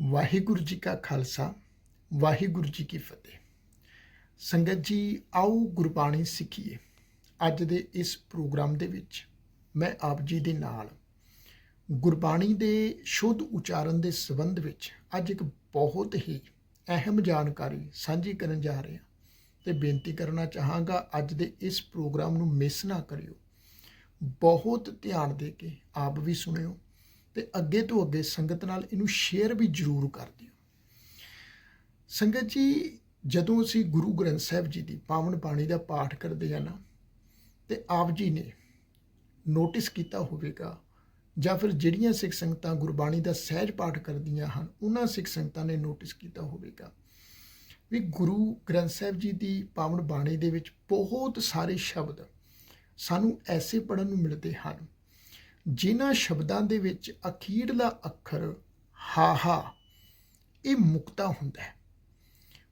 ਵਾਹਿਗੁਰੂ ਜੀ ਕਾ ਖਾਲਸਾ, ਵਾਹਿਗੁਰੂ ਜੀ ਕੀ ਫਤਿਹ। ਸੰਗਤ ਜੀ, ਆਓ ਗੁਰਬਾਣੀ ਸਿੱਖੀਏ। ਅੱਜ ਦੇ ਇਸ ਪ੍ਰੋਗਰਾਮ ਦੇ ਵਿੱਚ ਮੈਂ ਆਪ ਜੀ ਦੇ ਨਾਲ ਗੁਰਬਾਣੀ ਦੇ ਸ਼ੁੱਧ ਉਚਾਰਨ ਦੇ ਸੰਬੰਧ ਵਿੱਚ ਅੱਜ ਇੱਕ ਬਹੁਤ ਹੀ ਅਹਿਮ ਜਾਣਕਾਰੀ ਸਾਂਝੀ ਕਰਨ ਜਾ ਰਹੇ ਹਾਂ ਤੇ ਬੇਨਤੀ ਕਰਨਾ ਚਾਹਾਂਗਾ ਅੱਜ ਦੇ ਇਸ ਪ੍ਰੋਗਰਾਮ ਨੂੰ ਮਿਸ ਨਾ ਕਰਿਓ। ਬਹੁਤ ਧਿਆਨ ਦੇ ਕੇ ਆਪ ਵੀ ਸੁਣਿਓ। ਤੇ ਅੱਗੇ ਤੋਂ ਅੱਗੇ ਸੰਗਤ ਨਾਲ ਇਹਨੂੰ ਸ਼ੇਅਰ ਵੀ ਜ਼ਰੂਰ ਕਰ ਦਿਓ। ਸੰਗਤ ਜੀ, ਜਦੋਂ ਅਸੀਂ ਗੁਰੂ ਗ੍ਰੰਥ ਸਾਹਿਬ ਜੀ ਦੀ ਪਾਵਨ ਬਾਣੀ ਦਾ ਪਾਠ ਕਰਦੇ ਆ ਨਾ, ਤੇ ਆਪ ਜੀ ਨੇ ਨੋਟਿਸ ਕੀਤਾ ਹੋਵੇਗਾ, ਜਾਂ ਫਿਰ ਜਿਹੜੀਆਂ ਸਿੱਖ ਸੰਗਤਾਂ ਗੁਰਬਾਣੀ ਦਾ ਸਹਿਜ ਪਾਠ ਕਰਦੀਆਂ ਹਨ, ਉਹਨਾਂ ਸਿੱਖ ਸੰਗਤਾਂ ਨੇ ਨੋਟਿਸ ਕੀਤਾ ਹੋਵੇਗਾ ਵੀ ਗੁਰੂ ਗ੍ਰੰਥ ਸਾਹਿਬ ਜੀ ਦੀ ਪਾਵਨ ਬਾਣੀ ਦੇ ਵਿੱਚ ਬਹੁਤ ਸਾਰੇ ਸ਼ਬਦ ਸਾਨੂੰ ਐਸੇ ਪੜਨ ਨੂੰ ਮਿਲਦੇ ਹਨ ਜਿਨ੍ਹਾਂ ਸ਼ਬਦਾਂ ਦੇ ਵਿੱਚ ਅਖੀਰਲਾ ਅੱਖਰ ਹਾਹਾ ਇਹ ਮੁਕਤਾ ਹੁੰਦਾ ਹੈ।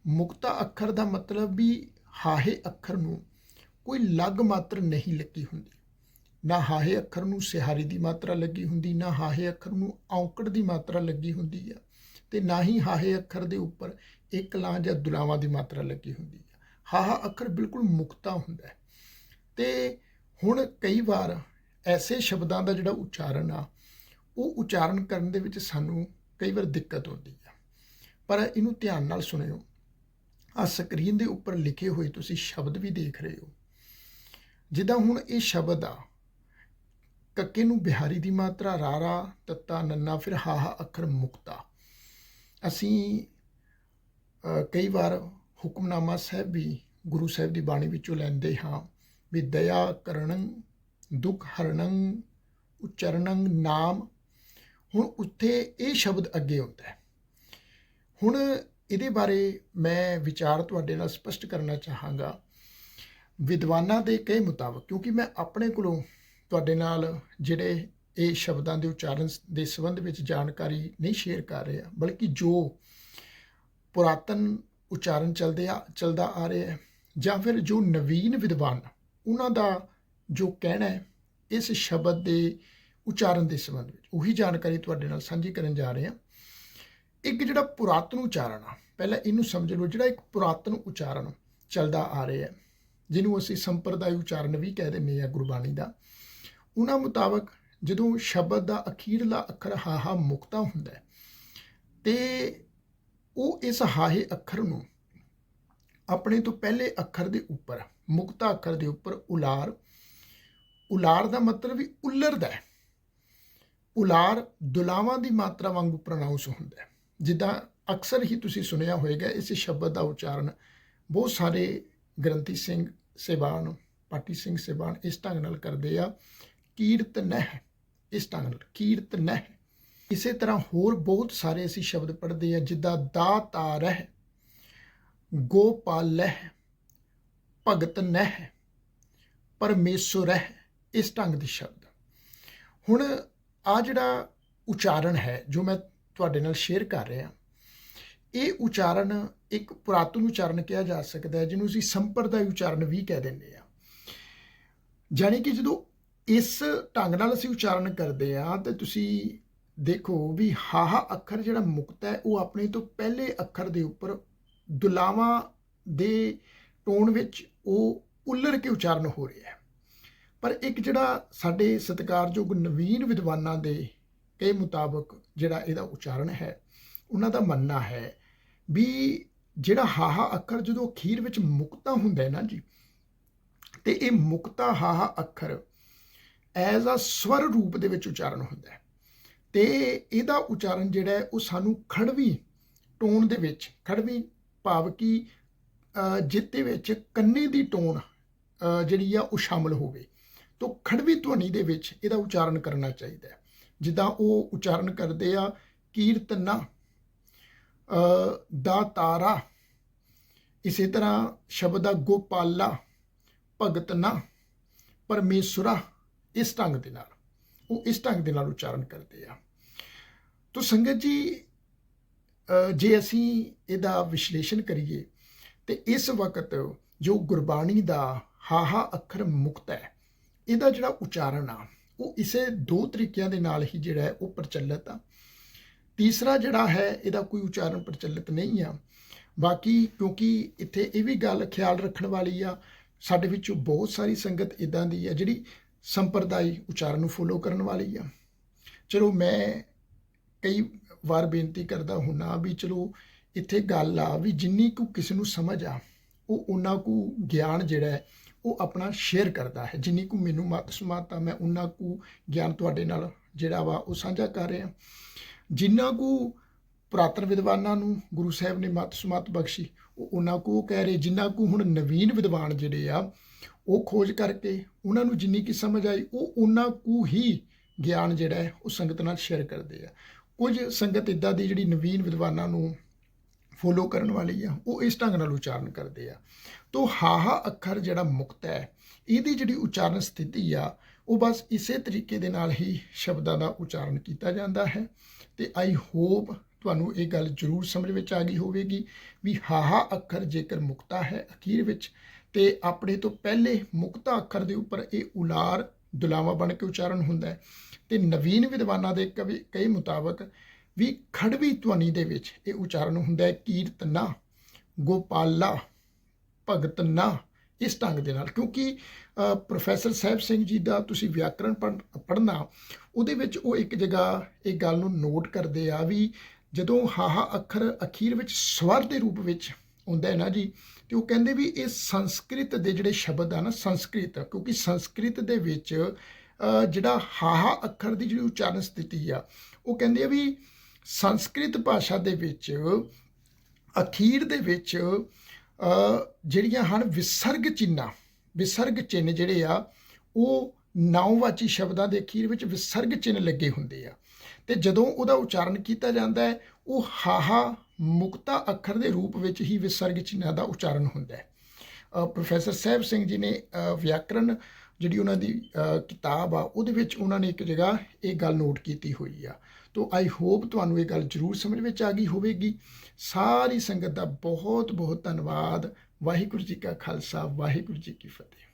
ਮੁਕਤਾ ਅੱਖਰ ਦਾ ਮਤਲਬ ਵੀ ਹਾਹੇ ਅੱਖਰ ਨੂੰ ਕੋਈ ਲਗ ਮਾਤਰ ਨਹੀਂ ਲੱਗੀ ਹੁੰਦੀ। ਨਾ ਹਾਹੇ ਅੱਖਰ ਨੂੰ ਸਿਹਾਰੀ ਦੀ ਮਾਤਰਾ ਲੱਗੀ ਹੁੰਦੀ, ਨਾ ਹਾਹੇ ਅੱਖਰ ਨੂੰ ਔਂਕੜ ਦੀ ਮਾਤਰਾ ਲੱਗੀ ਹੁੰਦੀ ਆ, ਤੇ ਨਾ ਹੀ ਹਾਹੇ ਅੱਖਰ ਦੇ ਉੱਪਰ ਇੱਕ ਲਾਂ ਜਾਂ ਦੁਲਾਵਾਂ ਦੀ ਮਾਤਰਾ ਲੱਗੀ ਹੁੰਦੀ ਆ। ਹਾਹਾ ਅੱਖਰ ਬਿਲਕੁਲ ਮੁਕਤਾ ਹੁੰਦਾ ਹੈ। ਤੇ ਹੁਣ ਕਈ ਵਾਰ ਐਸੇ ਸ਼ਬਦਾਂ ਦਾ ਜਿਹੜਾ ਉਚਾਰਨ ਆ, ਉਹ ਉਚਾਰਨ ਕਰਨ ਦੇ ਵਿੱਚ ਸਾਨੂੰ ਕਈ ਵਾਰ ਦਿੱਕਤ ਆਉਂਦੀ ਆ। ਪਰ ਇਹਨੂੰ ਧਿਆਨ ਨਾਲ ਸੁਣਿਓ। ਆ ਸਕਰੀਨ ਦੇ ਉੱਪਰ ਲਿਖੇ ਹੋਏ ਤੁਸੀਂ ਸ਼ਬਦ ਵੀ ਦੇਖ ਰਹੇ ਹੋ। ਜਿੱਦਾਂ ਹੁਣ ਇਹ ਸ਼ਬਦ ਆ, ਕੱਕੇ ਨੂੰ ਬਿਹਾਰੀ ਦੀ ਮਾਤਰਾ, ਰਾਰਾ, ਤੱਤਾ, ਨੰਨਾ, ਫਿਰ ਹਾਹਾ ਅੱਖਰ ਮੁਕਤਾ। ਅਸੀਂ ਕਈ ਵਾਰ ਹੁਕਮਨਾਮਾ ਸਾਹਿਬ ਵੀ ਗੁਰੂ ਸਾਹਿਬ ਦੀ ਬਾਣੀ ਵਿੱਚੋਂ ਲੈਂਦੇ ਹਾਂ ਵੀ ਦਇਆ ਕਰਨੰ ਦੁੱਖ ਹਰਣੰ ਉਚਰਨੰ ਨਾਮ। ਹੁਣ ਉੱਥੇ ਇਹ ਸ਼ਬਦ ਅੱਗੇ ਆਉਂਦਾ ਹੈ। ਹੁਣ ਇਹਦੇ ਬਾਰੇ ਮੈਂ ਵਿਚਾਰ ਤੁਹਾਡੇ ਨਾਲ ਸਪਸ਼ਟ ਕਰਨਾ ਚਾਹਾਂਗਾ। ਵਿਦਵਾਨਾਂ ਦੇ ਕਹੇ ਮੁਤਾਬਕ, ਕਿਉਂਕਿ ਮੈਂ ਆਪਣੇ ਕੋਲੋਂ ਤੁਹਾਡੇ ਨਾਲ ਜਿਹੜੇ ਇਹ ਸ਼ਬਦਾਂ ਦੇ ਉਚਾਰਨ ਦੇ ਸੰਬੰਧ ਵਿੱਚ ਜਾਣਕਾਰੀ ਨਹੀਂ ਸ਼ੇਅਰ ਕਰ ਰਿਹਾ, ਬਲਕਿ ਜੋ ਪੁਰਾਤਨ ਉਚਾਰਨ ਚੱਲਦੇ ਆ, ਚੱਲਦਾ ਆ ਰਿਹਾ ਹੈ, ਜਾਂ ਫਿਰ ਜੋ ਨਵੀਨ ਵਿਦਵਾਨ, ਉਹਨਾਂ ਦਾ ਜੋ ਕਹਿਣਾ ਹੈ, ਇਸ ਸ਼ਬਦ ਦੇ ਉਚਾਰਨ ਦੇ ਸੰਬੰਧ ਵਿੱਚ। ਉਹੀ ਜਾਣਕਾਰੀ ਤੁਹਾਡੇ ਨਾਲ ਸਾਂਝੀ ਕਰਨ ਜਾ ਰਹੇ ਹਾਂ। ਇੱਕ ਜਿਹੜਾ ਪੁਰਾਤਨ ਉਚਾਰਨ ਆ, ਪਹਿਲਾਂ ਇਹਨੂੰ ਸਮਝ ਲਓ, ਜਿਹੜਾ ਇੱਕ ਪੁਰਾਤਨ ਉਚਾਰਨ ਚੱਲਦਾ ਆ ਰਿਹਾ ਹੈ, ਜਿਹਨੂੰ ਅਸੀਂ ਸੰਪਰਦਾਇ ਉਚਾਰਨ ਵੀ ਕਹਿ ਦਿੰਦੇ ਆ ਗੁਰਬਾਣੀ ਦਾ, ਉਹਨਾਂ ਮੁਤਾਬਕ ਜਦੋਂ ਸ਼ਬਦ ਦਾ ਅਖੀਰਲਾ ਅੱਖਰ ਹਾਹਾ ਮੁਕਤਾ ਹੁੰਦਾ ਹੈ, ਤੇ ਉਹ ਇਸ ਹਾਹੇ ਅੱਖਰ ਨੂੰ ਆਪਣੇ ਤੋਂ ਪਹਿਲੇ ਅੱਖਰ ਦੇ ਉੱਪਰ, ਮੁਕਤਾ ਅੱਖਰ ਦੇ ਉੱਪਰ ਉਲਾਰ ਉਲਾਰ ਦਾ ਮਤਲਬ ਵੀ ਉਲਰਦਾ ਹੈ। ਉਲਾਰ ਦੁਲਾਵਾਂ ਦੀ ਮਾਤਰਾ ਵਾਂਗੂ ਪ੍ਰੋਨਾਂਸ ਹੁੰਦਾ ਹੈ। ਜਿੱਦਾਂ ਅਕਸਰ ਹੀ ਤੁਸੀਂ ਸੁਣਿਆ ਹੋਵੇਗਾ ਇਸ ਸ਼ਬਦ ਦਾ ਉਚਾਰਨ ਬਹੁਤ ਸਾਰੇ ਗ੍ਰੰਥੀ ਸਿੰਘ ਸੇਵਾਨ ਪਾਟੀ ਸਿੰਘ ਸੇਵਾਨ ਇਸ ਢੰਗ ਨਾਲ ਕਰਦੇ ਆ, ਕੀਰਤ ਨਹਿ, ਇਸ ਢੰਗ ਨਾਲ, ਕੀਰਤ ਨਹਿ। ਇਸੇ ਤਰ੍ਹਾਂ ਹੋਰ ਬਹੁਤ ਸਾਰੇ ਅਸੀਂ ਸ਼ਬਦ ਪੜ੍ਹਦੇ ਆ, ਜਿੱਦਾਂ ਦਾਤਾ ਰਹਿ ਗੋਪਾਲਹਿ, ਭਗਤ ਨਹਿ ਪਰਮੇਸ਼ਰ ਹੈ ਇਸ ਢੰਗ ਦੇ ਸ਼ਬਦ। ਹੁਣ ਆ ਜਿਹੜਾ ਉਚਾਰਨ ਹੈ, ਜੋ ਮੈਂ ਤੁਹਾਡੇ ਨਾਲ ਸ਼ੇਅਰ ਕਰ ਰਿਹਾ, ਇਹ ਉਚਾਰਨ ਇੱਕ ਪੁਰਾਤਨ ਉਚਾਰਨ ਕਿਹਾ ਜਾ ਸਕਦਾ ਹੈ, ਜਿਹਨੂੰ ਅਸੀਂ ਸੰਪਰਦਾਇ ਉਚਾਰਨ ਵੀ ਕਹਿ ਦਿੰਦੇ ਆ ਜਾਣੀ ਕਿ ਜਦੋਂ ਇਸ ਢੰਗ ਨਾਲ ਅਸੀਂ ਉਚਾਰਨ ਕਰਦੇ ਆ ਤੇ ਤੁਸੀਂ ਦੇਖੋ ਵੀ ਹਾਹਾ ਅੱਖਰ ਜਿਹੜਾ ਮੁਕਤ ਹੈ, ਉਹ ਆਪਣੇ ਤੋਂ ਪਹਿਲੇ ਅੱਖਰ ਦੇ ਉੱਪਰ ਦੁਲਾਵਾਂ ਦੇ ਟੋਨ ਵਿੱਚ ਉਹ ਉੱਲਰ ਕੇ ਉਚਾਰਨ ਹੋ ਰਿਹਾ ਹੈ। ਪਰ ਇੱਕ ਜਿਹੜਾ ਸਾਡੇ ਸਤਿਕਾਰਯੋਗ ਨਵੀਨ ਵਿਦਵਾਨਾਂ ਦੇ ਕਹੇ ਮੁਤਾਬਕ ਜਿਹੜਾ ਇਹਦਾ ਉਚਾਰਨ ਹੈ ਉਹਨਾਂ ਦਾ ਮੰਨਣਾ ਹੈ ਵੀ ਜਿਹੜਾ ਹਾਹਾ ਅੱਖਰ ਜਦੋਂ ਅਖੀਰ ਵਿੱਚ ਮੁਕਤਾ ਹੁੰਦਾ ਨਾ ਜੀ ਤੇ ਇਹ ਮੁਕਤਾ ਹਾਹਾ ਅੱਖਰ ਐਜ਼ ਅ ਸਵਰ ਰੂਪ ਦੇ ਵਿੱਚ ਉਚਾਰਨ ਹੁੰਦਾ ਹੈ। ਤੇ ਇਹਦਾ ਉਚਾਰਨ ਜਿਹੜਾ ਉਹ ਸਾਨੂੰ ਖੜਵੀ ਟੋਨ ਦੇ ਵਿੱਚ ਖੜਵੀ ਭਾਵ ਕਿ ਅ, ਜਿੱਤੇ ਵਿੱਚ ਕੰਨੇ ਦੀ ਟੋਨ ਜਿਹੜੀ ਆ ਉਹ ਸ਼ਾਮਲ ਹੋਵੇ। ਤੋਂ ਖੜਵੀ ਧੁਨੀ ਦੇ ਵਿੱਚ ਇਹਦਾ ਉਚਾਰਨ ਕਰਨਾ ਚਾਹੀਦਾ ਹੈ। ਜਿੱਦਾਂ ਉਹ ਉਚਾਰਨ ਕਰਦੇ ਆ, ਕੀਰਤਨਾ ਦਾ ਤਾਰਾ, ਇਸੇ ਤਰ੍ਹਾਂ ਸ਼ਬਦ ਆ ਗੋਪਾਲਾ, ਭਗਤਨਾ, ਪਰਮੇਸ਼ਰਾ, ਇਸ ਢੰਗ ਦੇ ਨਾਲ, ਉਹ ਇਸ ਢੰਗ ਦੇ ਨਾਲ ਉਚਾਰਨ ਕਰਦੇ ਆ। ਤੋ ਸੰਗਤ ਜੀ ਜੇ ਅਸੀਂ ਇਹਦਾ ਵਿਸ਼ਲੇਸ਼ਣ ਕਰੀਏ, ਤੇ ਇਸ ਵਕਤ ਜੋ ਗੁਰਬਾਣੀ ਦਾ ਹਾਹਾ ਅੱਖਰ ਮੁਕਤ ਹੈ ਇਹਦਾ ਜਿਹੜਾ ਉਚਾਰਨ ਆ, ਉਹ ਇਸੇ ਦੋ ਤਰੀਕਿਆਂ ਦੇ ਨਾਲ ਹੀ ਜਿਹੜਾ ਹੈ ਉਹ ਪ੍ਰਚਲਿਤ ਆ। ਤੀਸਰਾ ਜਿਹੜਾ ਹੈ, ਇਹਦਾ ਕੋਈ ਉਚਾਰਨ ਪ੍ਰਚਲਿਤ ਨਹੀਂ ਆ। ਬਾਕੀ ਕਿਉਂਕਿ ਇੱਥੇ ਇਹ ਵੀ ਗੱਲ ਖਿਆਲ ਰੱਖਣ ਵਾਲੀ ਆ, ਸਾਡੇ ਵਿੱਚੋਂ ਬਹੁਤ ਸਾਰੀ ਸੰਗਤ ਇਦਾਂ ਦੀ ਆ ਜਿਹੜੀ ਸੰਪਰਦਾਇ ਉਚਾਰਨ ਨੂੰ ਫੋਲੋ ਕਰਨ ਵਾਲੀ ਆ। ਚਲੋ ਮੈਂ ਕਈ ਵਾਰ ਬੇਨਤੀ ਕਰਦਾ ਹੁੰਨਾ ਵੀ ਚਲੋ ਇੱਥੇ ਗੱਲ ਆ ਵੀ ਜਿੰਨੀ ਕੁ ਕਿਸੇ ਨੂੰ ਸਮਝ ਆ, ਉਹ ਉਹਨਾਂ ਕੁ ਗਿਆਨ ਜਿਹੜਾ ਹੈ ਉਹ ਆਪਣਾ ਸ਼ੇਅਰ ਕਰਦਾ ਹੈ। ਜਿੰਨੀ ਕੁ ਮੈਨੂੰ ਮਤ ਸਮਾਤ ਆ, ਮੈਂ ਉਹਨਾਂ ਕੁ ਗਿਆਨ ਤੁਹਾਡੇ ਨਾਲ ਜਿਹੜਾ ਵਾ ਉਹ ਸਾਂਝਾ ਕਰ ਰਿਹਾ। ਜਿੰਨਾ ਕੁ ਪੁਰਾਤਨ ਵਿਦਵਾਨਾਂ ਨੂੰ ਗੁਰੂ ਸਾਹਿਬ ਨੇ ਮਤ ਸਮਾਤ ਬਖਸ਼ੀ, ਉਹ ਉਹਨਾਂ ਕੋ ਕਹਿ ਰਹੇ, ਜਿੰਨਾ ਕੁ ਹੁਣ ਨਵੀਨ ਵਿਦਵਾਨ ਜਿਹੜੇ ਆ, ਉਹ ਖੋਜ ਕਰਕੇ ਉਹਨਾਂ ਨੂੰ ਜਿੰਨੀ ਕੀ ਸਮਝ ਆਈ, ਉਹ ਉਹਨਾਂ ਕੁ ਹੀ ਗਿਆਨ ਜਿਹੜਾ ਹੈ, ਉਹ ਸੰਗਤ ਨਾਲ ਸ਼ੇਅਰ ਕਰਦੇ ਆ। ਕੁਝ ਸੰਗਤ ਇਦਾਂ ਦੀ ਜਿਹੜੀ ਨਵੀਨ ਵਿਦਵਾਨਾਂ ਨੂੰ ਫੋਲੋ ਕਰਨ ਵਾਲੀ ਆ, ਉਹ ਇਸ ਢੰਗ ਨਾਲ ਉਚਾਰਨ ਕਰਦੇ ਆ। ਤੋ ਹਾਹਾ ਅੱਖਰ ਜਿਹੜਾ ਮੁਕਤ ਹੈ, ਇਹਦੀ ਜਿਹੜੀ ਉਚਾਰਨ ਸਥਿਤੀ ਆ, ਉਹ ਬਸ ਇਸੇ ਤਰੀਕੇ ਦੇ ਨਾਲ ਹੀ ਸ਼ਬਦਾਂ ਦਾ ਉਚਾਰਨ ਕੀਤਾ ਜਾਂਦਾ ਹੈ। ਤੇ ਆਈ ਹੋਪ ਤੁਹਾਨੂੰ ਇਹ ਗੱਲ ਜ਼ਰੂਰ ਸਮਝ ਵਿੱਚ ਆ ਗਈ ਹੋਵੇਗੀ ਵੀ ਹਾਹਾ ਅੱਖਰ ਜੇਕਰ ਮੁਕਤਾ ਹੈ ਅਖੀਰ ਵਿੱਚ, ਤੇ ਆਪਣੇ ਤੋਂ ਪਹਿਲੇ ਮੁਕਤਾ ਅੱਖਰ ਦੇ ਉੱਪਰ ਇਹ ਉਲਾਰ ਦੁਲਾਵਾ ਬਣ ਕੇ ਉਚਾਰਨ ਹੁੰਦਾ ਹੈ। ਤੇ ਨਵੀਨ ਵਿਦਵਾਨਾਂ ਦੇ ਕਵੀ ਕਈ ਮੁਤਾਬਕ ਵੀ ਖੜਵੀ ਧਵਨੀ ਦੇ ਵਿੱਚ ਇਹ ਉਚਾਰਨ ਹੁੰਦਾ ਹੈ ਕੀਰਤਨਾ ਗੋਪਾਲਾ ਭਗਤਨਾ ਇਸ ਢੰਗ ਦੇ ਨਾਲ। ਕਿਉਂਕਿ ਪ੍ਰੋਫੈਸਰ ਸਾਹਿਬ ਸਿੰਘ ਜੀ ਦਾ ਤੁਸੀਂ ਵਿਆਕਰਣ ਪੜ੍ਹਨਾ, ਉਹਦੇ ਵਿੱਚ ਉਹ ਇੱਕ ਜਗ੍ਹਾ ਇਹ ਗੱਲ ਨੂੰ ਨੋਟ ਕਰਦੇ ਆ ਵੀ ਜਦੋਂ ਹਾਹਾ ਅੱਖਰ ਅਖੀਰ ਵਿੱਚ ਸਵਰ ਦੇ ਰੂਪ ਵਿੱਚ ਹੁੰਦਾ ਹੈ ਨਾ ਜੀ, ਤੇ ਉਹ ਕਹਿੰਦੇ ਵੀ ਇਹ ਸੰਸਕ੍ਰਿਤ ਦੇ ਜਿਹੜੇ ਸ਼ਬਦ ਆ ਨਾ, ਸੰਸਕ੍ਰਿਤ, ਕਿਉਂਕਿ ਸੰਸਕ੍ਰਿਤ ਦੇ ਵਿੱਚ ਜਿਹੜਾ ਹਾਹਾ ਅੱਖਰ ਦੀ ਜਿਹੜੀ ਉਚਾਰਨ ਸਥਿਤੀ ਆ, ਉਹ ਕਹਿੰਦੇ ਆ ਵੀ ਸੰਸਕ੍ਰਿਤ ਭਾਸ਼ਾ ਦੇ ਵਿੱਚ, ਅਖੀਰ ਦੇ ਵਿੱਚ ਜਿਹੜੀਆਂ ਹਨ ਵਿਸਰਗ ਚਿੰਨ੍ਹਾਂ, ਵਿਸਰਗ ਚਿੰਨ੍ਹ ਜਿਹੜੇ ਆ, ਉਹ ਨਾਉਵਾਚੀ ਸ਼ਬਦਾਂ ਦੇ ਅਖੀਰ ਵਿੱਚ ਵਿਸਰਗ ਚਿੰਨ੍ਹ ਲੱਗੇ ਹੁੰਦੇ ਆ। ਤੇ ਜਦੋਂ ਉਹਦਾ ਉਚਾਰਨ ਕੀਤਾ ਜਾਂਦਾ ਹੈ, ਉਹ ਹਾਹਾ ਮੁਕਤਾ ਅੱਖਰ ਦੇ ਰੂਪ ਵਿੱਚ ਹੀ ਵਿਸਰਗ ਚਿੰਨਾਂ ਦਾ ਉਚਾਰਨ ਹੁੰਦਾ ਹੈ। ਪ੍ਰੋਫੈਸਰ ਸਾਹਿਬ ਸਿੰਘ ਜੀ ਨੇ ਵਿਆਕਰਨ ਜਿਹੜੀ ਉਹਨਾਂ ਦੀ ਕਿਤਾਬ ਆ, ਉਹਦੇ ਵਿੱਚ ਉਹਨਾਂ ਨੇ ਇੱਕ ਜਗ੍ਹਾ ਇਹ ਗੱਲ ਨੋਟ ਕੀਤੀ ਹੋਈ ਆ। ਤੋ ਆਈ ਹੋਪ ਤੁਹਾਨੂੰ ਇਹ ਗੱਲ ਜ਼ਰੂਰ ਸਮਝ ਵਿੱਚ ਆ ਗਈ ਹੋਵੇਗੀ। ਸਾਰੀ ਸੰਗਤ ਦਾ ਬਹੁਤ ਬਹੁਤ ਧੰਨਵਾਦ। ਵਾਹਿਗੁਰੂ ਜੀ ਕਾ ਖਾਲਸਾ, ਵਾਹਿਗੁਰੂ ਜੀ ਕੀ ਫਤਿਹ।